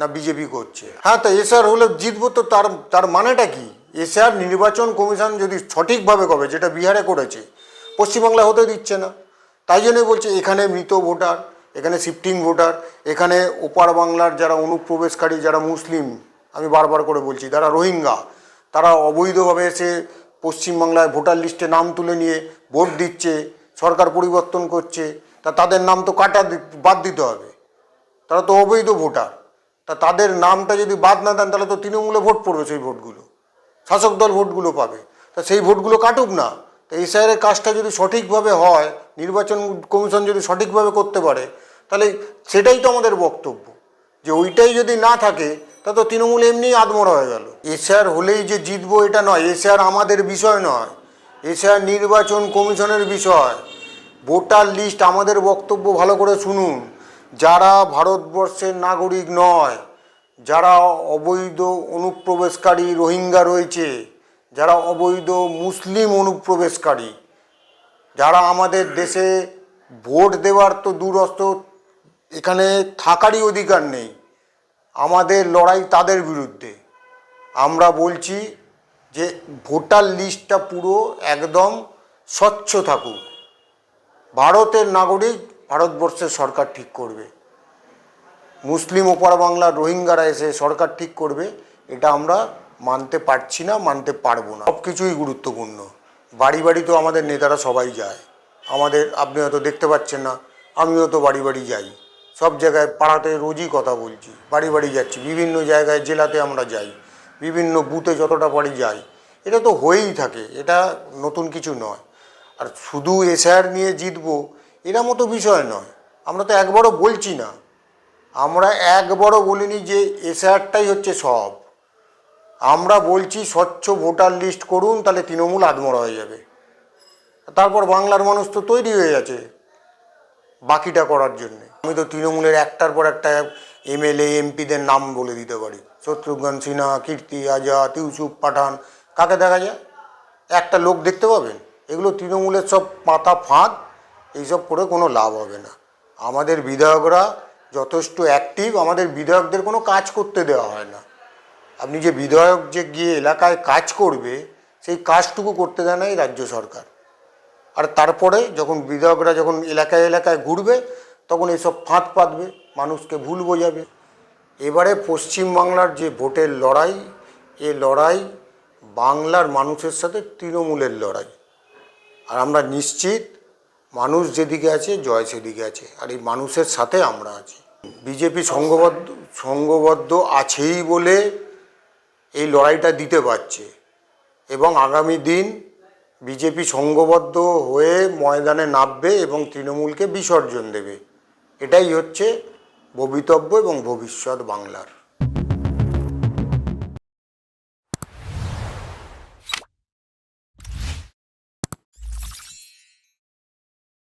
না বিজেপি করছে? হ্যাঁ তো এসআর হলে জিতবো তো তার তার মানেটা কি? এসআর নির্বাচন কমিশন যদি সঠিকভাবে করবে, যেটা বিহারে করেছে পশ্চিমবাংলা হতে দিচ্ছে না। তাই জন্যই বলছে, এখানে মৃত ভোটার, এখানে শিফটিং ভোটার, এখানে ওপার বাংলার যারা অনুপ্রবেশকারী, যারা মুসলিম, আমি বারবার করে বলছি, যারা রোহিঙ্গা, তারা অবৈধভাবে এসে পশ্চিমবাংলায় ভোটার লিস্টে নাম তুলে নিয়ে ভোট দিচ্ছে, সরকার পরিবর্তন করছে, তা তাদের নাম তো কাটা বাদ দিতে হবে। তারা তো অবৈধ ভোটার। তা তাদের নামটা যদি বাদ না দেন, তাহলে তো তৃণমূলে ভোট পড়বে সেই ভোটগুলো। শাসক দল ভোটগুলো পাবে। তা সেই ভোটগুলো কাটুক না। তো এসআইয়ের কাজটা যদি সঠিকভাবে হয়, নির্বাচন কমিশন যদি সঠিকভাবে করতে পারে, তাহলে সেটাই তো আমাদের বক্তব্য। যে ওইটাই যদি না থাকে, তা তো তৃণমূল এমনি আদমরা হয়ে গেল। এসআর হলেই যে জিতবো এটা নয়। এসআর আমাদের বিষয় নয়। এসআর নির্বাচন কমিশনের বিষয়। ভোটার লিস্ট আমাদের বক্তব্য ভালো করে শুনুন। যারা ভারতবর্ষের নাগরিক নয়, যারা অবৈধ অনুপ্রবেশকারী রোহিঙ্গা রয়েছে, যারা অবৈধ মুসলিম অনুপ্রবেশকারী, যারা আমাদের দেশে ভোট দেওয়ার তো দূরস্থ এখানে থাকারই অধিকার নেই, আমাদের লড়াই তাদের বিরুদ্ধে। আমরা বলছি যে ভোটার লিস্টটা পুরো একদম স্বচ্ছ থাকুক। ভারতের নাগরিক ভারতবর্ষের সরকার ঠিক করবে। মুসলিম ওপার বাংলার রোহিঙ্গারা এসে সরকার ঠিক করবে, এটা আমরা মানতে পারছি না, মানতে পারব না। সব কিছুই গুরুত্বপূর্ণ। বাড়ি বাড়ি তো আমাদের নেতারা সবাই যায়। আমাদের, আপনি হয়তো দেখতে পাচ্ছেন না, আমিও তো বাড়ি বাড়ি যাই। সব জায়গায় পাড়াতে রোজই কথা বলছি, বাড়ি বাড়ি যাচ্ছি, বিভিন্ন জায়গায়, জেলাতে আমরা যাই, বিভিন্ন বুথে যতটা পারি যাই। এটা তো হয়েই থাকে, এটা নতুন কিছু নয়। আর শুধু এসআর নিয়ে জিতবো এরা মতো বিষয় নয়। আমরা তো একবারও বলছি না। আমরা একবারও বলিনি যে এসআরটাই হচ্ছে সব। আমরা বলছি স্বচ্ছ ভোটার লিস্ট করুন, তাহলে তৃণমূল আদমরা হয়ে যাবে। তারপর বাংলার মানুষ তো তৈরি হয়ে আছে বাকিটা করার জন্য। আমি তো তৃণমূলের একটার পর একটা এমএলএ, এমপিদের নাম বলে দিতে পারি। শত্রুঘ্ন সিনহা, কীর্তি, আজাদ, ইউসুফ পাঠান, কাকে দেখা যায়? একটা লোক দেখতে পাবেন। এগুলো তৃণমূলের সব পাতা ফাঁদ। এইসব করে কোনো লাভ হবে না। আমাদের বিধায়করা যথেষ্ট অ্যাক্টিভ আমাদের বিধায়কদের কোনো কাজ করতে দেওয়া হয় না। আপনি যে বিধায়ক যে গিয়ে এলাকায় কাজ করবে, সেই কাজটুকু করতে দেয় না এই রাজ্য সরকার। আর তারপরে যখন বিধায়করা যখন এলাকায় এলাকায় ঘুরবে, তখন এইসব ফাঁদ পাতবে, মানুষকে ভুল বোঝাবে। এবারে পশ্চিমবাংলার যে ভোটের লড়াই, এ লড়াই বাংলার মানুষের সাথে তৃণমূলের লড়াই। আর আমরা নিশ্চিত মানুষ যেদিকে আছে, জয় সেদিকে আছে। আর এই মানুষের সাথে আমরা আছি। বিজেপি সংঘবদ্ধ সংঘবদ্ধ আছেই বলে এই লড়াইটা দিতে পারছে। এবং আগামী দিন বিজেপি সংঘবদ্ধ হয়ে ময়দানে নামবে এবং তৃণমূলকে বিসর্জন দেবে। এটাই হচ্ছে ভবিতব্য এবং ভবিষ্যৎ বাংলার।